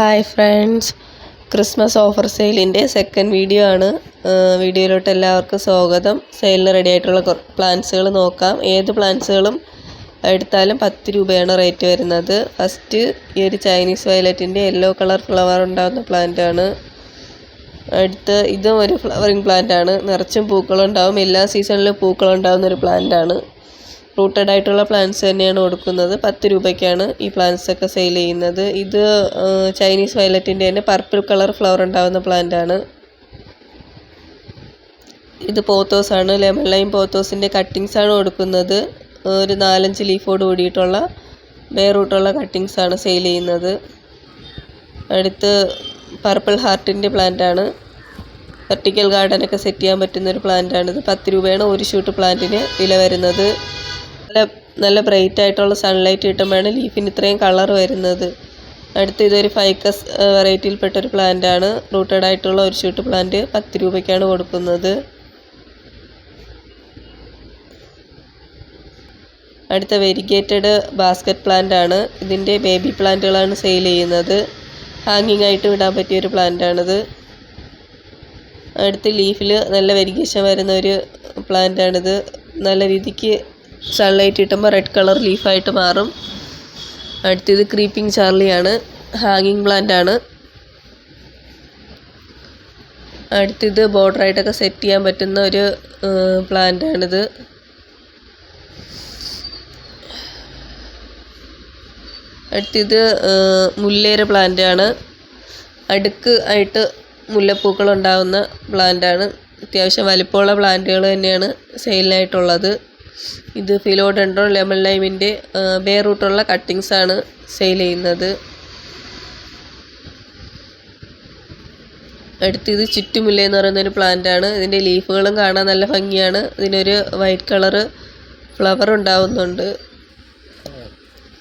Hi friends. Christmas offer സെയിലിന്റെ second video ആണ്. വീഡിയോയിലോട്ട് എല്ലാവർക്കും സ്വാഗതം. സെയിലിന് റെഡി ആയിട്ടുള്ള പ്ലാൻസുകൾ നോക്കാം. ഏത് പ്ലാൻസുകളും എടുത്താലും പത്ത് രൂപയാണ് റേറ്റ് വരുന്നത്. ഫസ്റ്റ് ഈ ഒരു ചൈനീസ് വയലറ്റിന്റെ യെല്ലോ കളർ ഫ്ലവർ ഉണ്ടാകുന്ന പ്ലാന്റ് ആണ്. അടുത്ത് ഇതും ഒരു ഫ്ലവറിങ് പ്ലാന്റ് ആണ്. നിറച്ചും പൂക്കളുണ്ടാവും. എല്ലാ സീസണിലും പൂക്കളുണ്ടാകുന്ന ഒരു പ്ലാന്റ് ആണ്. റൂട്ടഡ് ആയിട്ടുള്ള പ്ലാന്റ്സ് തന്നെയാണ് കൊടുക്കുന്നത്. പത്ത് രൂപയ്ക്കാണ് ഈ പ്ലാന്റ്സ് ഒക്കെ സെയിൽ ചെയ്യുന്നത്. ഇത് ചൈനീസ് വയലറ്റിന്റെ തന്നെ പർപ്പിൾ കളർ ഫ്ലവർ ഉണ്ടാകുന്ന പ്ലാന്റ് ആണ്. ഇത് പോത്തോസ് ആണ്. ലെമൺ ലൈം പോത്തോസിന്റെ കട്ടിങ്സ് ആണ് കൊടുക്കുന്നത്. ഒരു നാലഞ്ച് ലീഫോട് കൂടിയിട്ടുള്ള വേറൂട്ടുള്ള കട്ടിങ്സ് ആണ് സെയിൽ ചെയ്യുന്നത്. അടുത്ത് പർപ്പിൾ ഹാർട്ടിന്റെ പ്ലാന്റ് ആണ്. വെർട്ടിക്കൽ ഗാർഡനൊക്കെ സെറ്റ് ചെയ്യാൻ പറ്റുന്ന ഒരു പ്ലാന്റ് ആണിത് പത്ത് രൂപയാണ് ഒരു ഷൂട്ട് പ്ലാന്റിന് വില വരുന്നത്. നല്ല നല്ല ബ്രൈറ്റ് ആയിട്ടുള്ള സൺലൈറ്റ് കിട്ടുമ്പോഴാണ് ലീഫിന് ഇത്രയും കളർ വരുന്നത്. അടുത്ത് ഇതൊരു ഫൈക്കസ് വെറൈറ്റിയിൽപ്പെട്ട ഒരു പ്ലാന്റ് ആണ്. റൂട്ടഡ് ആയിട്ടുള്ള ഒരു ഷൂട്ട് പ്ലാന്റ് പത്ത് രൂപയ്ക്കാണ് കൊടുക്കുന്നത്. അടുത്ത വെരിഗേറ്റഡ് ബാസ്ക്കറ്റ് പ്ലാന്റ് ആണ്. ഇതിന്റെ ബേബി പ്ലാന്റുകളാണ് സെയിൽ ചെയ്യുന്നത്. ഹാങ്ങിങ് ആയിട്ട് വിടാൻ പറ്റിയ ഒരു പ്ലാന്റ് ആണിത്. അടുത്ത് ലീഫിൽ നല്ല വെരിഗേഷൻ വരുന്ന ഒരു പ്ലാന്റ് ആണിത്. നല്ല രീതിക്ക് സൺലൈറ്റ് കിട്ടുമ്പോൾ റെഡ് കളർ ലീഫായിട്ട് മാറും. അടുത്തത് ക്രീപ്പിംഗ് ചാർലിയാണ് ഹാങ്ങിങ് പ്ലാന്റ് ആണ്. അടുത്തത് ബോർഡറായിട്ടൊക്കെ സെറ്റ് ചെയ്യാൻ പറ്റുന്ന ഒരു പ്ലാന്റ് ആണിത്. അടുത്തത് മുല്ലേര പ്ലാന്റ് ആണ്. അടുക്ക് ആയിട്ട് മുല്ലപ്പൂക്കൾ ഉണ്ടാകുന്ന പ്ലാന്റ് ആണ്. അത്യാവശ്യം വലിപ്പമുള്ള പ്ലാന്റുകൾ തന്നെയാണ് സെയിലിനായിട്ടുള്ളത് ഇത് ഫിലോഡെൻഡ്രോൺ ലെമൺ ലൈമിന്റെ ബേ റൂട്ടുള്ള കട്ടിങ്സ് ആണ് സെയിൽ ചെയ്യുന്നത്. അടുത്തത് ചുറ്റുമുല്ല എന്ന് പറയുന്ന ഒരു പ്ലാന്റ് ആണ്. ഇതിന്റെ ലീഫുകളും കാണാൻ നല്ല ഭംഗിയാണ്. ഇതിനൊരു വൈറ്റ് കളറ് ഫ്ലവർ ഉണ്ടാവുന്നുണ്ട്.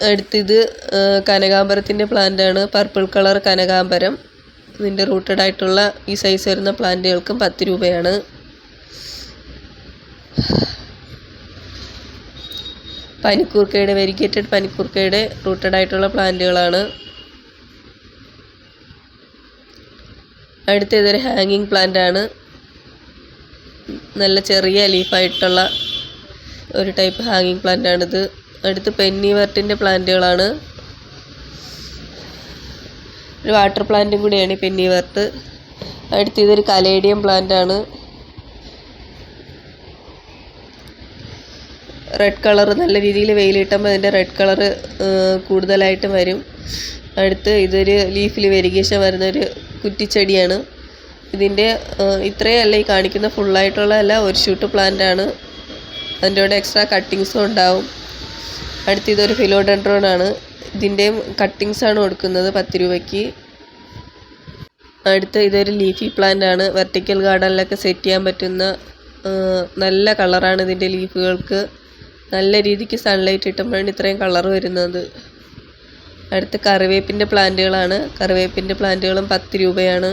അടുത്തിത് കനകാമ്പരത്തിന്റെ പ്ലാന്റ് ആണ്. പർപ്പിൾ കളർ കനകാമ്പരം ഇതിന്റെ റൂട്ടഡ് ആയിട്ടുള്ള ഈ സൈസ് വരുന്ന പ്ലാന്റുകൾക്കും പത്ത് രൂപയാണ്. പനിക്കൂർക്കയുടെ വെരിഗേറ്റഡ് പനിക്കൂർക്കയുടെ റൂട്ടഡ് ആയിട്ടുള്ള പ്ലാന്റുകളാണ്. അടുത്ത ഇതൊരു ഹാങ്ങിങ് പ്ലാന്റ് ആണ് നല്ല ചെറിയ ലീഫായിട്ടുള്ള ഒരു ടൈപ്പ് ഹാങ്ങിങ് പ്ലാന്റ് ആണിത് അടുത്ത് പെന്നി വർട്ടിന്റെ പ്ലാന്റുകളാണ്. ഒരു വാട്ടർ പ്ലാന്റും കൂടിയാണ് ഈ പെന്നി വർട്ട് അടുത്ത് ഇതൊരു കലേഡിയം പ്ലാന്റ് ആണ് റെഡ് കളർ നല്ല രീതിയിൽ വെയിലിട്ടുമ്പോൾ അതിന്റെ റെഡ് കളർ കൂടുതലായിട്ട് വരും. അടുത്ത് ഇതൊരു ലീഫിൽ വെരിഗേഷൻ വരുന്നൊരു കുറ്റിച്ചെടിയാണ്. ഇതിന്റെ ഇത്രയും അല്ല ഈ കാണിക്കുന്ന ഫുള്ളായിട്ടുള്ള അല്ല ഒരു ഷൂട്ട് പ്ലാന്റ് ആണ്. അതിന്റെ കൂടെ എക്സ്ട്രാ കട്ടിങ്സും ഉണ്ടാവും. അടുത്ത് ഇതൊരു ഫിലോഡെൻഡ്രോൺ ആണ്. ഇതിന്റെയും കട്ടിങ്സ് ആണ് കൊടുക്കുന്നത് പത്ത് രൂപയ്ക്ക്. അടുത്ത് ഇതൊരു ലീഫി പ്ലാന്റ് ആണ്. വെർട്ടിക്കൽ ഗാർഡനിലൊക്കെ സെറ്റ് ചെയ്യാൻ പറ്റുന്ന നല്ല കളറാണ് ഇതിന്റെ ലീഫുകൾക്ക് നല്ല രീതിക്ക് സൺലൈറ്റ് കിട്ടുമ്പോഴാണ് ഇത്രയും കളർ വരുന്നത്. അടുത്ത് കറിവേപ്പിന്റെ പ്ലാന്റുകളാണ്. കറിവേപ്പിന്റെ പ്ലാന്റുകളും പത്ത് രൂപയാണ്.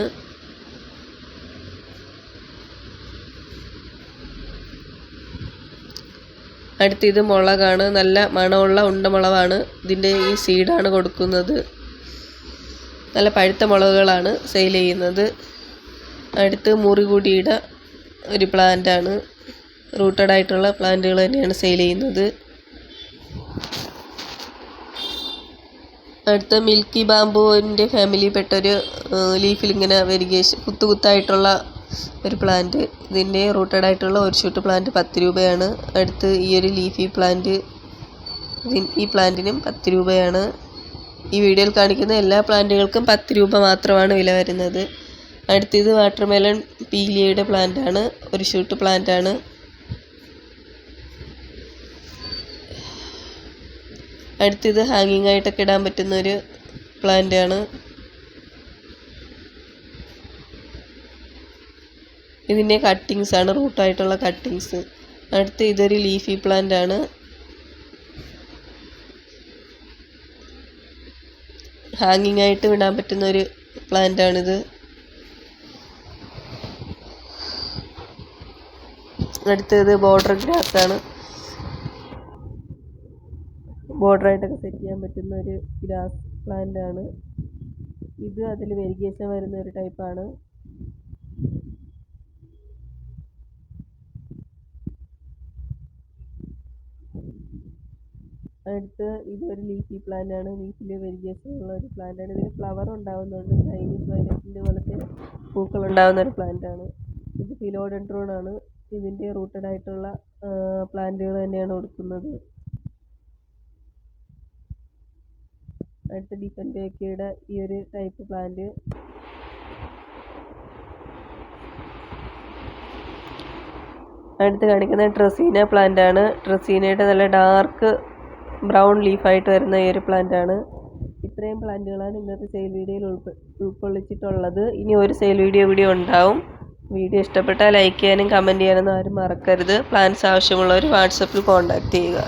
അടുത്ത് ഇത് മുളകാണ്. നല്ല മണമുള്ള ഉണ്ടമുളകാണ് ഇതിന്റെ ഈ സീഡാണ് കൊടുക്കുന്നത്. നല്ല പഴുത്ത മുളകുകളാണ് സെയിൽ ചെയ്യുന്നത്. അടുത്ത് മുറികുടിയുടെ ഒരു പ്ലാന്റാണ് റൂട്ടഡ് ആയിട്ടുള്ള പ്ലാന്റുകൾ തന്നെയാണ് സെയിൽ ചെയ്യുന്നത്. അടുത്ത മിൽക്കി ബാംബുവിന്റെ ഫാമിലിയിൽപ്പെട്ടൊരു ലീഫിൽ ഇങ്ങനെ വെരിഗേഷൻ കുത്തു കുത്തായിട്ടുള്ള ഒരു പ്ലാന്റ്. ഇതിന്റെ റൂട്ടഡ് ആയിട്ടുള്ള ഒരു ഷൂട്ട് പ്ലാന്റ് പത്ത് രൂപയാണ്. അടുത്ത് ഈ ഒരു ലീഫി പ്ലാന്റ് ഈ പ്ലാന്റിനും പത്ത് രൂപയാണ്. ഈ വീഡിയോയിൽ കാണിക്കുന്ന എല്ലാ പ്ലാന്റുകൾക്കും പത്ത് രൂപ മാത്രമാണ് വില വരുന്നത്. അടുത്തത് വാട്ടർമെലൺ പീലിയയുടെ പ്ലാന്റാണ്. ഒരു ഷൂട്ട് പ്ലാന്റ് അടുത്തത് ഹാങ്ങിങ് ആയിട്ടൊക്കെ ഇടാൻ പറ്റുന്ന ഒരു പ്ലാന്റ് ആണ്. ഇതിന്റെ കട്ടിങ്സ് ആണ് റൂട്ടായിട്ടുള്ള കട്ടിങ്സ് അടുത്ത് ഇതൊരു ലീഫി പ്ലാന്റ് ആണ്. ഹാങ്ങിങ് ആയിട്ട് വിടാൻ പറ്റുന്ന ഒരു പ്ലാന്റ് ആണിത്. അടുത്തത് ബോർഡർ ഗ്രാസ് ആണ്. ബോർഡറായിട്ടൊക്കെ സെറ്റ് ചെയ്യാൻ പറ്റുന്ന ഒരു ഗ്ലാസ് പ്ലാന്റ് ആണ് ഇത് അതിൽ വെരിഗേഷൻ വരുന്ന ഒരു ടൈപ്പാണ്. അടുത്ത് ഇതൊരു ലീഫി പ്ലാന്റ് ആണ് ലീഫിൽ വെരിഗേഷൻ ഉള്ള ഒരു പ്ലാന്റ് ആണ് ഇതിൽ ഫ്ലവർ ഉണ്ടാവുന്നുണ്ട് ചൈനീസ് വയലറ്റിന്റെ പോലത്തെ പൂക്കൾ ഉണ്ടാവുന്ന ഒരു പ്ലാന്റ് ആണ് ഇത് ഫിലോഡെൻഡ്രോൺ ആണ്. ഇതിന്റെ റൂട്ടഡ് ആയിട്ടുള്ള പ്ലാന്റുകൾ തന്നെയാണ് കൊടുക്കുന്നത്. അടുത്ത ഡിഫൻബേക്കയുടെ ഈ ഒരു ടൈപ്പ് പ്ലാന്റ് അടുത്ത് കാണിക്കുന്നത് ട്രസീന പ്ലാന്റ് ആണ്. ട്രസീനയുടെ നല്ല ഡാർക്ക് ബ്രൗൺ ലീഫായിട്ട് വരുന്ന ഈ ഒരു പ്ലാന്റ് ആണ്. ഇത്രയും പ്ലാന്റുകളാണ് ഇന്നത്തെ സെയിൽ വീഡിയോയിൽ ഉൾപ്പെ ഉൾക്കൊള്ളിച്ചിട്ടുള്ളത്. ഇനി ഒരു സെയിൽ വീഡിയോ വീഡിയോ ഉണ്ടാവും. വീഡിയോ ഇഷ്ടപ്പെട്ടാൽ ലൈക്ക് ചെയ്യാനും കമന്റ് ചെയ്യാനൊന്നും ആരും മറക്കരുത്. പ്ലാന്റ്സ് ആവശ്യമുള്ളവർ വാട്സപ്പിൽ കോൺടാക്റ്റ് ചെയ്യുക.